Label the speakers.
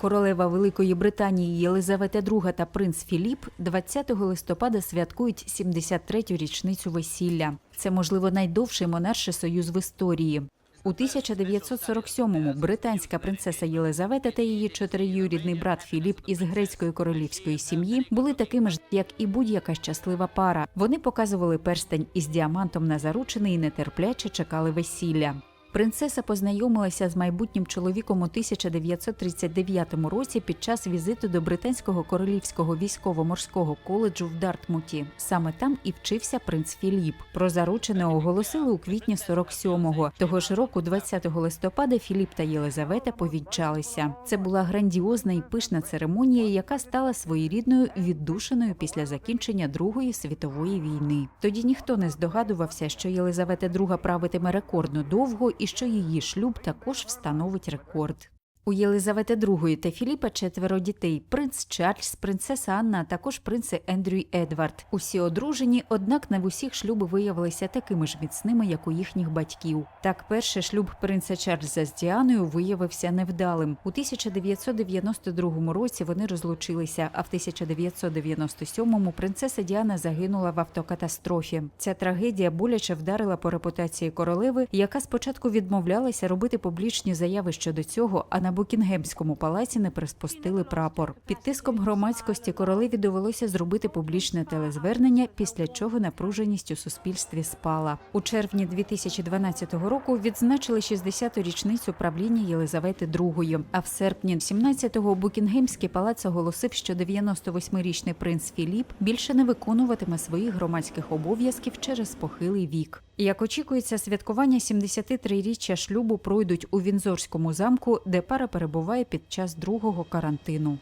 Speaker 1: Королева Великої Британії Єлизавета II та принц Філіп 20 листопада святкують 73-ю річницю весілля. Це, можливо, найдовший монарший союз в історії. У 1947-му британська принцеса Єлизавета та її чотириюрідний брат Філіп із грецької королівської сім'ї були такими ж, як і будь-яка щаслива пара. Вони показували перстень із діамантом на заручини і нетерпляче чекали весілля. Принцеса познайомилася з майбутнім чоловіком у 1939 році під час візиту до британського королівського військово-морського коледжу в Дартмуті. Саме там і вчився принц Філіп. Про заручене оголосили у квітні 47-го. Того ж року, 20 листопада, Філіп та Єлизавета повінчалися. Це була грандіозна і пишна церемонія, яка стала своєрідною віддушиною після закінчення Другої світової війни. Тоді ніхто не здогадувався, що Єлизавета II правитиме рекордно довго і що її шлюб також встановить рекорд. У Єлизавети II та Філіпа четверо дітей: принц Чарльз, принцеса Анна, а також принци Ендрю й Едвард. Усі одружені, однак не в усіх шлюби виявилися такими ж міцними, як у їхніх батьків. Так, перший шлюб принца Чарльза з Діаною виявився невдалим. У 1992 році вони розлучилися, а в 1997-му принцеса Діана загинула в автокатастрофі. Ця трагедія боляче вдарила по репутації королеви, яка спочатку відмовлялася робити публічні заяви щодо цього, а на Букінгемському палаці не приспустили прапор. Під тиском громадськості королеві довелося зробити публічне телезвернення, після чого напруженість у суспільстві спала. У червні 2012 року відзначили 60-ту річницю правління Єлизавети II, А в серпні 17-го Букінгемський палац оголосив, що 98-річний принц Філіп більше не виконуватиме своїх громадських обов'язків через похилий вік. Як очікується, святкування 73-річчя шлюбу пройдуть у Вінзорському замку, де пара перебуває під час другого карантину.